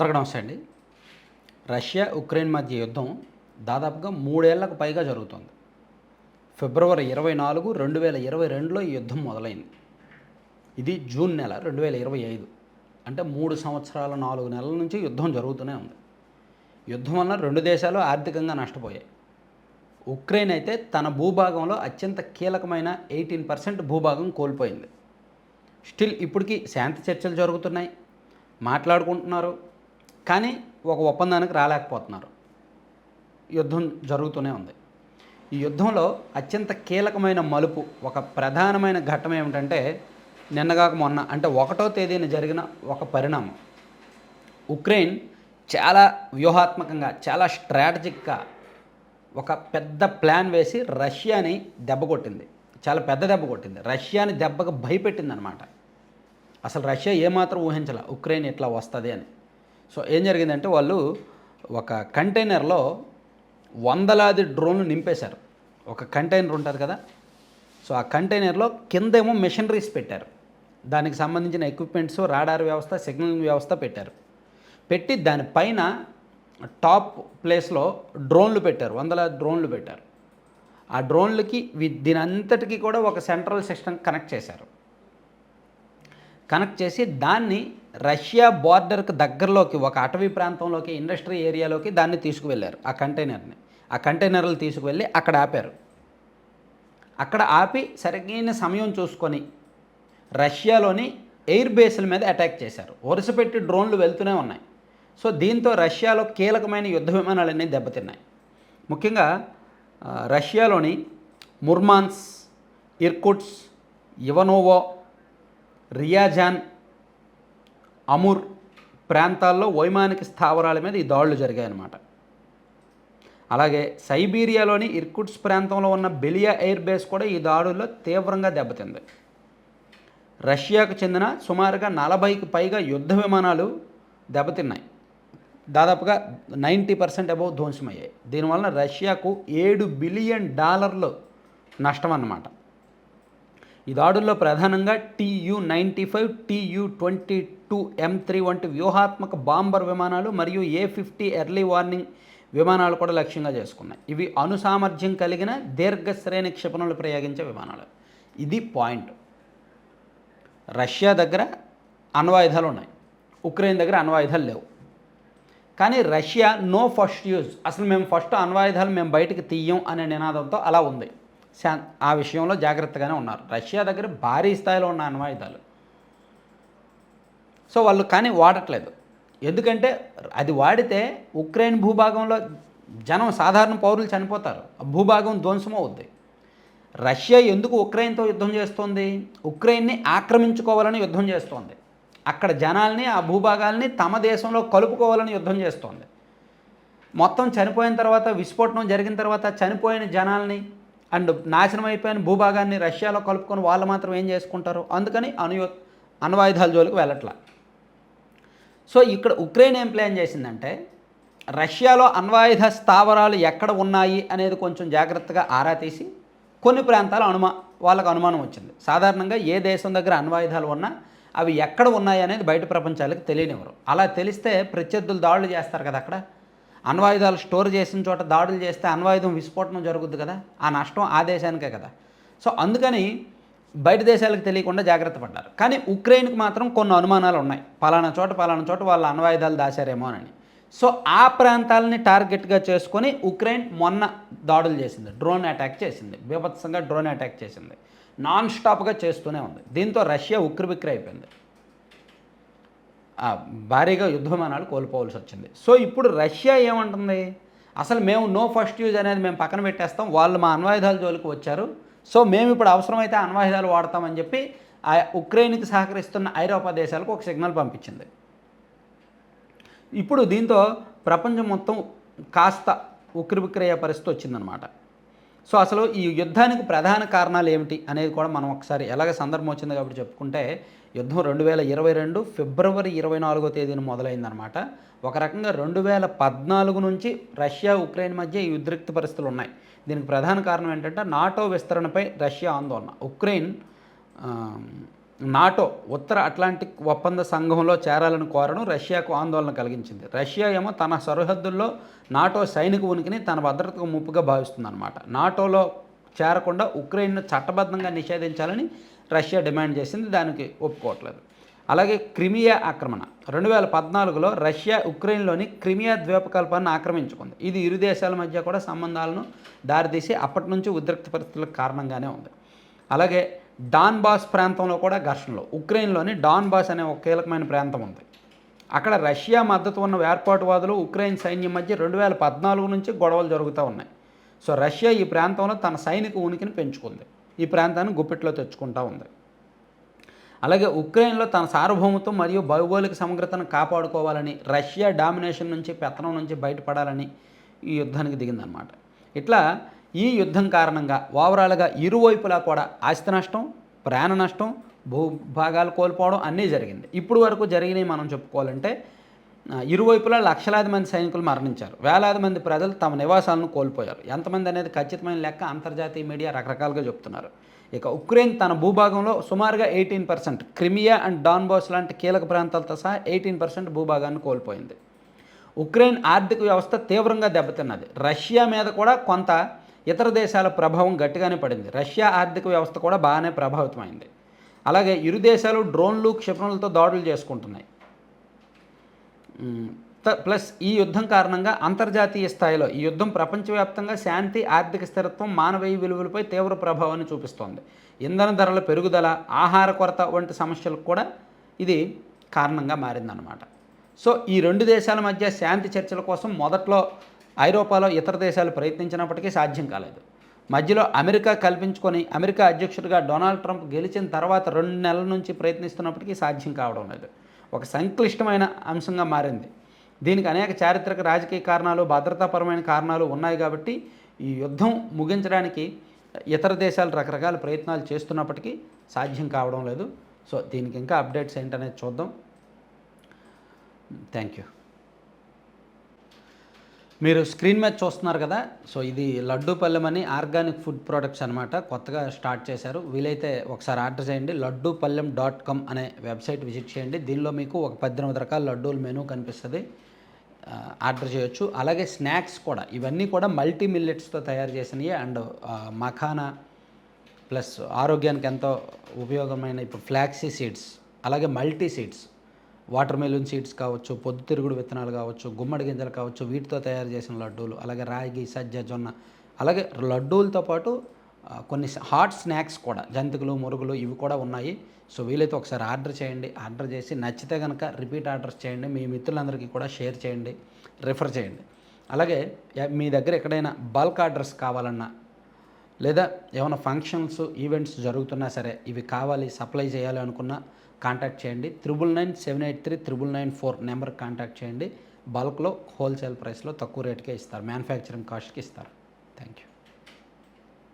అందరికీ నమస్తే అండి. రష్యా ఉక్రెయిన్ మధ్య యుద్ధం దాదాపుగా మూడేళ్ళకు పైగా జరుగుతుంది. ఫిబ్రవరి ఇరవై నాలుగు రెండు వేల ఇరవై రెండులో ఈ యుద్ధం మొదలైంది. ఇది జూన్ నెల రెండు వేల ఇరవై ఐదు. అంటే మూడు సంవత్సరాల నాలుగు నెలల నుంచి యుద్ధం జరుగుతూనే ఉంది. యుద్ధం వల్ల రెండు దేశాలు ఆర్థికంగా నష్టపోయాయి. ఉక్రెయిన్ అయితే తన భూభాగంలో అత్యంత కీలకమైన ఎయిటీన్ పర్సెంట్ భూభాగం కోల్పోయింది. స్టిల్ ఇప్పటికీ శాంతి చర్చలు జరుగుతున్నాయి. మాట్లాడుకుంటున్నారు. కానీ ఒక ఒప్పందానికి రాలేకపోతున్నారు. యుద్ధం జరుగుతూనే ఉంది. ఈ యుద్ధంలో అత్యంత కీలకమైన మలుపు ఒక ప్రధానమైన ఘట్టం ఏమిటంటే నిన్నగాక మొన్న అంటే ఒకటో తేదీన జరిగిన ఒక పరిణామం. ఉక్రెయిన్ చాలా వ్యూహాత్మకంగా చాలా స్ట్రాటజిక్గా ఒక పెద్ద ప్లాన్ వేసి రష్యాని దెబ్బ కొట్టింది. చాలా పెద్ద దెబ్బ కొట్టింది. రష్యాని దెబ్బకు భయపెట్టింది అనమాట అసలు రష్యా ఏమాత్రం ఊహించాల ఉక్రెయిన్ ఇట్లా వస్తుంది అని. సో ఏం జరిగిందంటే వాళ్ళు ఒక కంటైనర్లో వందలాది డ్రోన్లు నింపేశారు. ఒక కంటైనర్ ఉంటుంది కదా? సో ఆ కంటైనర్లో కిందేమో మెషినరీస్ పెట్టారు. దానికి సంబంధించిన ఎక్విప్మెంట్స్ రాడార్ వ్యవస్థ సిగ్నలింగ్ వ్యవస్థ పెట్టారు. పెట్టి దానిపైన టాప్ ప్లేస్లో డ్రోన్లు పెట్టారు. వందల డ్రోన్లు పెట్టారు. ఆ డ్రోన్లకి వి- దీని అంతటికీ కూడా ఒక సెంట్రల్ సిస్టమ్ కనెక్ట్ చేశారు. కనెక్ట్ చేసి దాన్ని రష్యా బార్డర్కి దగ్గరలోకి ఒక అటవీ ప్రాంతంలోకి ఇండస్ట్రీ ఏరియాలోకి దాన్ని తీసుకువెళ్ళారు ఆ కంటైనర్ని. ఆ కంటైనర్లు తీసుకువెళ్ళి అక్కడ ఆపారు. అక్కడ ఆపి సరిగైన సమయం చూసుకొని రష్యాలోని ఎయిర్ బేస్ల మీద అటాక్ చేశారు. వరుసపెట్టి డ్రోన్లు వెళ్తూనే ఉన్నాయి. సో దీంతో రష్యాలో కీలకమైన యుద్ధ విమానాలన్నీ దెబ్బతిన్నాయి. ముఖ్యంగా రష్యాలోని Murmansk Irkutsk Ivanovo Ryazan Amur ప్రాంతాల్లో వైమానిక స్థావరాల మీద ఈ దాడులు జరిగాయన్నమాట. అలాగే సైబీరియాలోని ఇర్కుట్స్ ప్రాంతంలో ఉన్న బెలియా ఎయిర్ బేస్ కూడా ఈ దాడుల్లో తీవ్రంగా దెబ్బతింది. రష్యాకు చెందిన సుమారుగా నలభైకి పైగా యుద్ధ విమానాలు దెబ్బతిన్నాయి. దాదాపుగా నైంటీ పర్సెంట్ అబౌవ్ ధ్వంసమయ్యాయి. దీనివలన రష్యాకు ఏడు బిలియన్ డాలర్లు నష్టం అన్నమాట ఈ దాడుల్లో ప్రధానంగా TU ninety five TU twenty two M three వంటి వ్యూహాత్మక బాంబర్ విమానాలు మరియు ఏ ఫిఫ్టీ ఎర్లీ వార్నింగ్ విమానాలు కూడా లక్ష్యంగా చేసుకున్నాయి. ఇవి అణు సామర్థ్యం కలిగిన దీర్ఘ శ్రేణి క్షిపణులు ప్రయోగించే విమానాలు. ఇది పాయింట్. రష్యా దగ్గర అణ్వాయుధాలు ఉన్నాయి. ఉక్రెయిన్ దగ్గర అణ్వాయుధాలు లేవు. కానీ రష్యా నో ఫస్ట్ యూజ్. అసలు మేము ఫస్ట్ అణ్వాయుధాలు మేము బయటకు తీయం అనే నినాదంతో అలా ఉంది. ఆ విషయంలో జాగ్రత్తగానే ఉన్నారు. రష్యా దగ్గర భారీ స్థాయిలో ఉన్న అణ్వాయుధాలు. సో వాళ్ళు కానీ వాడట్లేదు. ఎందుకంటే అది వాడితే ఉక్రెయిన్ భూభాగంలో జనం సాధారణ పౌరులు చనిపోతారు. ఆ భూభాగం ధ్వంసం అవుద్ది. రష్యా ఎందుకు ఉక్రెయిన్తో యుద్ధం చేస్తోంది? ఉక్రెయిన్ని ఆక్రమించుకోవాలని యుద్ధం చేస్తోంది. అక్కడ జనాల్ని ఆ భూభాగాల్ని తమ దేశంలో కలుపుకోవాలని యుద్ధం చేస్తోంది. మొత్తం చనిపోయిన తర్వాత విస్ఫోటనం జరిగిన తర్వాత చనిపోయిన జనాల్ని అండ్ నాశనం అయిపోయిన భూభాగాన్ని రష్యాలో కలుపుకొని వాళ్ళు మాత్రం ఏం చేసుకుంటారు? అందుకని అణు అణ్వాయుధాల జోలికి వెళ్ళట్లా. సో ఇక్కడ ఉక్రెయిన్ ఏం ప్లాన్ చేసిందంటే రష్యాలో అణ్వాయుధ స్థావరాలు ఎక్కడ ఉన్నాయి అనేది కొంచెం జాగ్రత్తగా ఆరా తీసి కొన్ని ప్రాంతాలు అనుమా వాళ్ళకు అనుమానం వచ్చింది. సాధారణంగా ఏ దేశం దగ్గర అణ్వాయుధాలు ఉన్నా అవి ఎక్కడ ఉన్నాయి అనేది బయట ప్రపంచాలకు తెలియనివ్వరు. అలా తెలిస్తే ప్రత్యర్థులు దాడులు చేస్తారు కదా అక్కడ. అణ్వాయుధాలు స్టోర్ చేసిన చోట దాడులు చేస్తే అణ్వాయుధం విస్ఫోటనం జరుగుద్ది కదా. ఆ నష్టం ఆ దేశానికే కదా. సో అందుకని బయట దేశాలకు తెలియకుండా జాగ్రత్త పడ్డారు. కానీ ఉక్రెయిన్కి మాత్రం కొన్ని అనుమానాలు ఉన్నాయి. పలానా చోట పలానా చోట వాళ్ళ అణ్వాయుధాలు దాచారేమో అని. సో ఆ ప్రాంతాలని టార్గెట్గా చేసుకొని ఉక్రెయిన్ మొన్న దాడులు చేసింది. డ్రోన్ అటాక్ చేసింది. బీభత్సంగా డ్రోన్ అటాక్ చేసింది. నాన్ స్టాప్గా చేస్తూనే ఉంది. దీంతో రష్యా ఉక్కిరిబిక్కిరి అయిపోయింది. భారీగా యుద్ధమానాలు కోల్పోవలసి కోల్పోవాల్సి వచ్చింది. సో ఇప్పుడు రష్యా ఏమంటుంది? అసలు మేము నో ఫస్ట్ యూజ్ అనేది మేము పక్కన పెట్టేస్తాం. వాళ్ళు మా అణ్వాయుధాల జోలికి వచ్చారు. సో మేము ఇప్పుడు అవసరమైతే అణ్వాయుధాలు వాడతామని చెప్పి ఆ ఉక్రెయిన్కి సహకరిస్తున్న ఐరోపా దేశాలకు ఒక సిగ్నల్ పంపించింది. ఇప్పుడు దీంతో ప్రపంచం మొత్తం కాస్త ఉక్కిరిబిక్కిరయ్యే పరిస్థితి వచ్చిందనమాట సో అసలు ఈ యుద్ధానికి ప్రధాన కారణాలు ఏమిటి అనేది కూడా మనం ఒకసారి ఎలాగ సందర్భం వచ్చింది కాబట్టి చెప్పుకుంటే యుద్ధం రెండు వేల ఇరవై రెండు ఫిబ్రవరి ఇరవై నాలుగో తేదీన మొదలైందనమాట ఒక రకంగా రెండు వేల పద్నాలుగు నుంచి రష్యా ఉక్రెయిన్ మధ్య ఈ ఉద్రిక్త పరిస్థితులు ఉన్నాయి. దీనికి ప్రధాన కారణం ఏంటంటే నాటో విస్తరణపై రష్యా ఆందోళన. ఉక్రెయిన్ నాటో ఉత్తర అట్లాంటిక్ ఒప్పంద సంఘంలో చేరాలని కోరడం రష్యాకు ఆందోళన కలిగించింది. రష్యా ఏమో తన సరిహద్దుల్లో నాటో సైనిక ఉనికిని తన భద్రతకు ముప్పుగా భావిస్తుందన్నమాట. నాటోలో చేరకుండా ఉక్రెయిన్ను చట్టబద్ధంగా నిషేధించాలని రష్యా డిమాండ్ చేసింది దానికి ఒప్పుకోవట్లేదు. అలాగే క్రిమియా ఆక్రమణ. రెండు వేల పద్నాలుగులో రష్యా ఉక్రెయిన్లోని క్రిమియా ద్వీపకల్పాన్ని ఆక్రమించుకుంది. ఇది ఇరు దేశాల మధ్య కూడా సంబంధాలను దారితీసి అప్పటి నుంచి ఉద్రిక్త పరిస్థితులకు కారణంగానే ఉంది. అలాగే డాన్ బాస్ ప్రాంతంలో కూడా ఘర్షణలు. ఉక్రెయిన్లోని డాన్ బాస్ అనే ఒక కీలకమైన ప్రాంతం ఉంది. అక్కడ రష్యా మద్దతు ఉన్న ఏర్పాటువాదులు ఉక్రెయిన్ సైన్యం మధ్య రెండు వేల పద్నాలుగు నుంచి గొడవలు జరుగుతూ ఉన్నాయి. సో రష్యా ఈ ప్రాంతంలో తన సైనిక ఉనికిని పెంచుకుంది. ఈ ప్రాంతాన్ని గుప్పిట్లో తెచ్చుకుంటూ ఉంది. అలాగే ఉక్రెయిన్లో తన సార్వభౌమత్వం మరియు భౌగోళిక సమగ్రతను కాపాడుకోవాలని రష్యా డామినేషన్ నుంచి పెత్తనం నుంచి బయటపడాలని ఈ యుద్ధానికి దిగిందనమాట ఇట్లా ఈ యుద్ధం కారణంగా ఓవరాల్గా ఇరువైపులా కూడా ఆస్తి నష్టం ప్రాణ నష్టం భూభాగాలు కోల్పోవడం అన్నీ జరిగింది. ఇప్పుడు వరకు జరిగినవి మనం చెప్పుకోవాలంటే ఇరువైపులా లక్షలాది మంది సైనికులు మరణించారు. వేలాది మంది ప్రజలు తమ నివాసాలను కోల్పోయారు. ఎంతమంది అనేది ఖచ్చితమైన లెక్క అంతర్జాతీయ మీడియా రకరకాలుగా చెప్తున్నారు. ఇక ఉక్రెయిన్ తన భూభాగంలో సుమారుగా eighteen percent Crimea and Donbas లాంటి కీలక ప్రాంతాలతో సహా ఎయిటీన్ పర్సెంట్ భూభాగాన్ని కోల్పోయింది. ఉక్రెయిన్ ఆర్థిక వ్యవస్థ తీవ్రంగా దెబ్బతిన్నది. రష్యా మీద కూడా కొంత ఇతర దేశాల ప్రభావం గట్టిగానే పడింది. రష్యా ఆర్థిక వ్యవస్థ కూడా బాగానే ప్రభావితమైంది. అలాగే ఇరు దేశాలు డ్రోన్లు క్షిపణులతో దాడులు చేసుకుంటున్నాయి. త- ప్లస్ ఈ యుద్ధం కారణంగా అంతర్జాతీయ స్థాయిలో ఈ యుద్ధం ప్రపంచవ్యాప్తంగా శాంతి ఆర్థిక స్థిరత్వం మానవీయ విలువలపై తీవ్ర ప్రభావాన్ని చూపిస్తోంది. ఇంధన ధరల పెరుగుదల ఆహార కొరత వంటి సమస్యలకు కూడా ఇది కారణంగా మారిందన్నమాట. సో ఈ రెండు దేశాల మధ్య శాంతి చర్చల కోసం మొదట్లో ఐరోపాలో ఇతర దేశాలు ప్రయత్నించినప్పటికీ సాధ్యం కాలేదు. మధ్యలో అమెరికా కల్పించుకొని అమెరికా అధ్యక్షుడిగా డొనాల్డ్ ట్రంప్ గెలిచిన తర్వాత రెండు నెలల నుంచి ప్రయత్నిస్తున్నప్పటికీ సాధ్యం కావడం లేదు. ఒక సంక్లిష్టమైన అంశంగా మారింది. దీనికి అనేక చారిత్రక రాజకీయ కారణాలు భద్రతాపరమైన కారణాలు ఉన్నాయి కాబట్టి ఈ యుద్ధం ముగించడానికి ఇతర దేశాలు రకరకాల ప్రయత్నాలు చేస్తున్నప్పటికీ సాధ్యం కావడం లేదు. సో దీనికి ఇంకా అప్డేట్స్ ఏంటనేది చూద్దాం. Thank you. మీరు స్క్రీన్ మీద చూస్తున్నారు కదా సో ఇది లడ్డూ పల్లెం అని ఆర్గానిక్ ఫుడ్ ప్రొడక్ట్స్ అనమాట కొత్తగా స్టార్ట్ చేశారు. వీలైతే ఒకసారి ఆర్డర్ చేయండి. లడ్డూ పల్లెం డాట్ కామ్ అనే వెబ్సైట్ విజిట్ చేయండి. దీనిలో మీకు ఒక పద్దెనిమిది రకాల లడ్డూల మెనూ కనిపిస్తుంది. ఆర్డర్ చేయొచ్చు. అలాగే స్నాక్స్ కూడా. ఇవన్నీ కూడా మల్టీ మిల్లెట్స్తో తయారు చేసినవి అండ్ మఖానా ప్లస్ ఆరోగ్యానికి ఎంతో ఉపయోగమైన ఇప్పుడు ఫ్లాక్సీ సీడ్స్ అలాగే multi seeds. Watermelon seeds కావచ్చు పొద్దుతిరుగుడు విత్తనాలు కావచ్చు గుమ్మడి గింజలు కావచ్చు వీటితో తయారు చేసిన లడ్డూలు అలాగే రాగి సజ్జ జొన్న అలాగే లడ్డూలతో పాటు కొన్ని హాట్ స్నాక్స్ కూడా జంతికలు మురుగులు ఇవి కూడా ఉన్నాయి. సో వీలైతే ఒకసారి ఆర్డర్ చేయండి. ఆర్డర్ చేసి నచ్చితే కనుక రిపీట్ ఆర్డర్స్ చేయండి. మీ మిత్రులందరికీ కూడా షేర్ చేయండి రిఫర్ చేయండి. అలాగే మీ దగ్గర ఎక్కడైనా బల్క్ ఆర్డర్స్ కావాలన్నా లేదా ఏమైనా ఫంక్షన్స్ ఈవెంట్స్ జరుగుతున్నా సరే ఇవి కావాలి సప్లై చేయాలి అనుకున్నా కాంటాక్ట్ చేయండి. Triple nine seven eight three triple nine four number contact చేయండి. బల్క్లో హోల్సేల్ ప్రైస్లో తక్కువ రేటుకే ఇస్తారు. మ్యానుఫ్యాక్చరింగ్ కాస్ట్కి ఇస్తారు. Thank you